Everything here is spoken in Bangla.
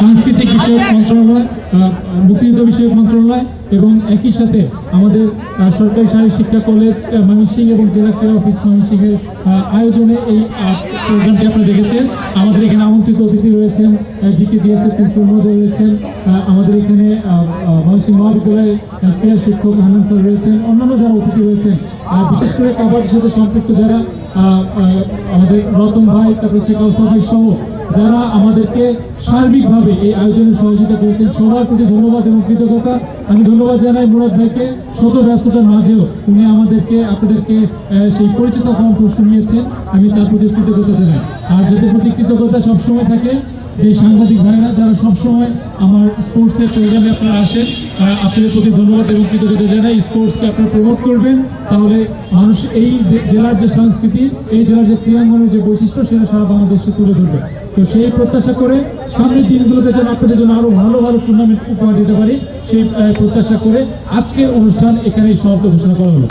সাংস্কৃতিক বিষয়ক মন্ত্রণালয় মুক্তিযুদ্ধ বিষয়ক মন্ত্রণালয় এবং একই সাথে আমাদের সরকারি শারীরিক শিক্ষা কলেজ ময়মনসিংহ এবং জেলা ক্রীড়া অফিস ময়মনসিংহের আয়োজনে এই প্রোগ্রামটি আপনারা দেখেছেন। আমাদের এখানে আমন্ত্রিত অতিথি রয়েছেন ডিকেজিএস এর প্রিন্সিপাল মহোদয় রয়েছেন আমাদের এখানে ময়মনসিংহ মহাবিদ্যালয়ের ক্রীড়া শিক্ষক হান্নান স্যার রয়েছেন, অন্যান্য যারা অতিথি রয়েছেন বিশেষ করে কাবাডির সাথে সম্পৃক্ত যারা আমাদের রতন ভাই, তারপর হচ্ছে কাউসার ভাই সহ যারা আমাদেরকে সার্বিকভাবে এই আয়োজনে সহযোগিতা করেছেন, সবার প্রতি ধন্যবাদ এবং কৃতজ্ঞতা। আমি ধন্যবাদ জানাই মুরাদ ভাইকে। শত ব্যস্ততার মাঝেও উনি আমাদেরকে, আপনাদেরকে সেই পরিচিত হওয়ার প্রশ্ন নিয়েছেন। আমি তার প্রতি কৃতজ্ঞতা জানাই। আর যাদের প্রতি কৃতজ্ঞতা সবসময় থাকে যে সাংবাদিক ভাইরা, যারা সবসময় আমার স্পোর্টসের প্রোগ্রামে আপনারা আসেন আপনাদের প্রতি ধন্যবাদ এবং কৃতজ্ঞতা জানাই। স্পোর্টসকে আপনারা প্রমোট করবেন, তাহলে মানুষ এই জেলার যে সংস্কৃতি, এই জেলার যে ক্রীড়াঙ্গনের যে বৈশিষ্ট্য, সেটা সারা বাংলাদেশে তুলে ধরবে। তো সেই প্রত্যাশা করে সামনের দিনগুলোতে যেন আপনাদের জন্য আরও ভালো ভালো টুর্নামেন্ট উপহার দিতে পারি, সেই প্রত্যাশা করে আজকের অনুষ্ঠান এখানেই সমাপ্ত ঘোষণা করা হলো।